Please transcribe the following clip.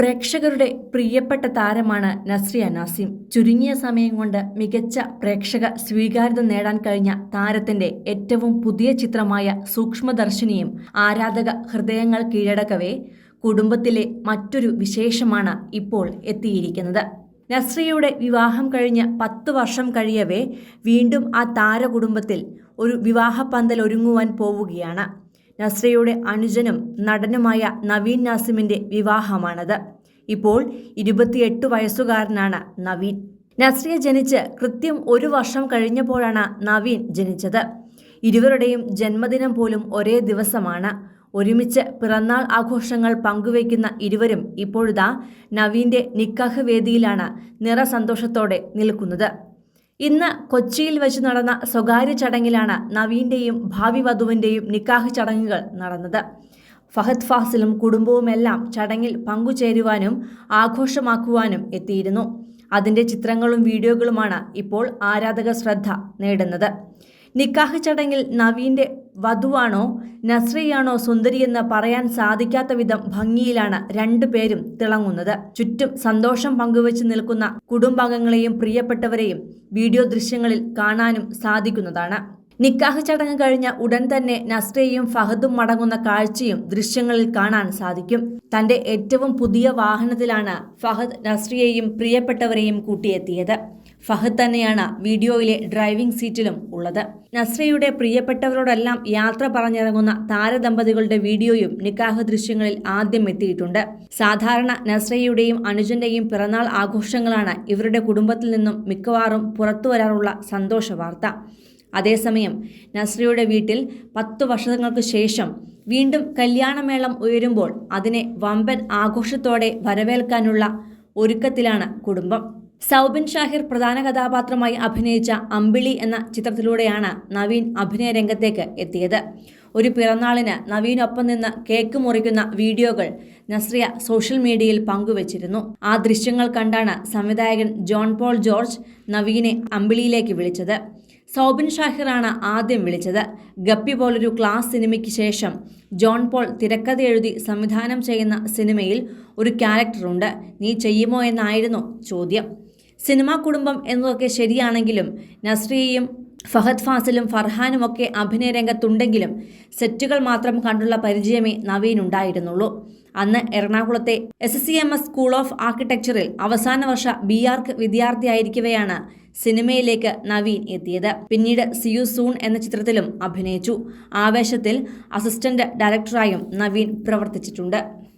പ്രേക്ഷകരുടെ പ്രിയപ്പെട്ട താരമാണ് നസ്രിയ നാസിം. ചുരുങ്ങിയ സമയം കൊണ്ട് മികച്ച പ്രേക്ഷക സ്വീകാര്യത നേടാൻ കഴിഞ്ഞ താരത്തിന്റെ ഏറ്റവും പുതിയ ചിത്രമായ സൂക്ഷ്മദർശിനിയും ആരാധക ഹൃദയങ്ങൾ കീഴടക്കവേ കുടുംബത്തിലെ മറ്റൊരു വിശേഷമാണ് ഇപ്പോൾ എത്തിയിരിക്കുന്നത്. നസ്രിയയുടെ വിവാഹം കഴിഞ്ഞ് പത്ത് വർഷം കഴിയവേ വീണ്ടും ആ താരകുടുംബത്തിൽ ഒരു വിവാഹപ്പന്തൽ ഒരുങ്ങുവാൻ പോവുകയാണ്. നസ്രിയയുടെ അനുജനും നടനുമായ നവീൻ നാസിമിന്റെ വിവാഹമാണത്. ഇപ്പോൾ ഇരുപത്തിയെട്ട് വയസ്സുകാരനാണ് നവീൻ. നസ്രിയ ജനിച്ച് കൃത്യം ഒരു വർഷം കഴിഞ്ഞപ്പോഴാണ് നവീൻ ജനിച്ചത്. ഇരുവരുടെയും ജന്മദിനം പോലും ഒരേ ദിവസമാണ്. ഒരുമിച്ച് പിറന്നാൾ ആഘോഷങ്ങൾ പങ്കുവയ്ക്കുന്ന ഇരുവരും ഇപ്പോഴിതാ നവീന്റെ നിക്കാഹ് വേദിയിലാണ് നിറസന്തോഷത്തോടെ നിൽക്കുന്നത്. ഇന്ന് കൊച്ചിയിൽ വെച്ച് നടന്ന സ്വകാര്യ ചടങ്ങിലാണ് നവീന്റെയും ഭാവി വധുവിന്റെയും നിക്കാഹ് ചടങ്ങുകൾ നടന്നത്. ഫഹദ് ഫാസിലും കുടുംബവുമെല്ലാം ചടങ്ങിൽ പങ്കുചേരുവാനും ആഘോഷമാക്കുവാനും എത്തിയിരുന്നു. അതിന്റെ ചിത്രങ്ങളും വീഡിയോകളുമാണ് ഇപ്പോൾ ആരാധക ശ്രദ്ധ നേടുന്നത്. നിക്കാഹ് ചടങ്ങിൽ നവീന്റെ വധുവാണോ നസ്രിയാണോ സുന്ദരിയെന്ന് പറയാൻ സാധിക്കാത്ത വിധം ഭംഗിയിലാണ് രണ്ടുപേരും തിളങ്ങുന്നത്. ചുറ്റും സന്തോഷം പങ്കുവച്ച് നിൽക്കുന്ന കുടുംബാംഗങ്ങളെയും പ്രിയപ്പെട്ടവരെയും വീഡിയോ ദൃശ്യങ്ങളിൽ കാണാനും സാധിക്കുന്നതാണ്. നിക്കാഹ് ചടങ്ങ് കഴിഞ്ഞ ഉടൻ തന്നെ നസ്രയും ഫഹദും മടങ്ങുന്ന കാഴ്ചയും ദൃശ്യങ്ങളിൽ കാണാൻ സാധിക്കും. തന്റെ ഏറ്റവും പുതിയ വാഹനത്തിലാണ് ഫഹദ് നസ്രിയെയും പ്രിയപ്പെട്ടവരെയും കൂട്ടിയെത്തിയത്. ഫഹദ് തന്നെയാണ് വീഡിയോയിലെ ഡ്രൈവിംഗ് സീറ്റിലും ഉള്ളത്. നസ്രയുടെ പ്രിയപ്പെട്ടവരോടെല്ലാം യാത്ര പറഞ്ഞിറങ്ങുന്ന താരദമ്പതികളുടെ വീഡിയോയും നിക്കാഹ് ദൃശ്യങ്ങളിൽ ആദ്യം എത്തിയിട്ടുണ്ട്. സാധാരണ നസ്രയുടെയും അനുജന്റെയും പിറന്നാൾ ആഘോഷങ്ങളാണ് ഇവരുടെ കുടുംബത്തിൽ നിന്നും മിക്കവാറും പുറത്തുവരാറുള്ള സന്തോഷ വാർത്ത. അതേസമയം നസ്രയുടെ വീട്ടിൽ പത്തു വർഷങ്ങൾക്ക് ശേഷം വീണ്ടും കല്യാണമേളം ഉയരുമ്പോൾ അതിനെ വമ്പൻ ആഘോഷത്തോടെ വരവേൽക്കാനുള്ള ഒരുക്കത്തിലാണ് കുടുംബം. സൗബിൻ ഷാഹിർ പ്രധാന കഥാപാത്രമായി അഭിനയിച്ച അമ്പിളി എന്ന ചിത്രത്തിലൂടെയാണ് നവീൻ അഭിനയ രംഗത്തേക്ക് എത്തിയത്. ഒരു പിറന്നാളിന് നവീനൊപ്പം നിന്ന് കേക്ക് മുറിക്കുന്ന വീഡിയോകൾ നസ്രിയ സോഷ്യൽ മീഡിയയിൽ പങ്കുവച്ചിരുന്നു. ആ ദൃശ്യങ്ങൾ കണ്ടാണ് സംവിധായകൻ ജോൺ പോൾ ജോർജ് നവീനെ അമ്പിളിയിലേക്ക് വിളിച്ചത്. സൗബിൻ ഷാഹിറാണ് ആദ്യം വിളിച്ചത്. ഗപ്പി പോലൊരു ക്ലാസ് സിനിമയ്ക്ക് ശേഷം ജോൺ പോൾ തിരക്കഥ എഴുതി സംവിധാനം ചെയ്യുന്ന സിനിമയിൽ ഒരു ക്യാരക്ടറുണ്ട്. നീ ചെയ്യുമോ എന്നായിരുന്നു ചോദ്യം. സിനിമാ കുടുംബം എന്നതൊക്കെ ശരിയാണെങ്കിലും നസ്രിയയും ഫഹദ് ഫാസിലും ഫർഹാനും ഒക്കെ അഭിനയ രംഗത്തുണ്ടെങ്കിലും സെറ്റുകൾ മാത്രം കണ്ടുള്ള പരിചയമേ നവീൻ ഉണ്ടായിരുന്നുള്ളൂ അന്ന് എറണാകുളത്തെ S C M S school of ആർക്കിടെക്ചറിൽ അവസാന വർഷ ബി ആർക്ക് വിദ്യാർത്ഥിയായിരിക്കവെയാണ് സിനിമയിലേക്ക് നവീൻ എത്തിയത്. പിന്നീട് സിയു സൂൺ എന്ന ചിത്രത്തിലും അഭിനയിച്ചു. ആവേശത്തിൽ അസിസ്റ്റന്റ് ഡയറക്ടറായും നവീൻ പ്രവർത്തിച്ചിട്ടുണ്ട്.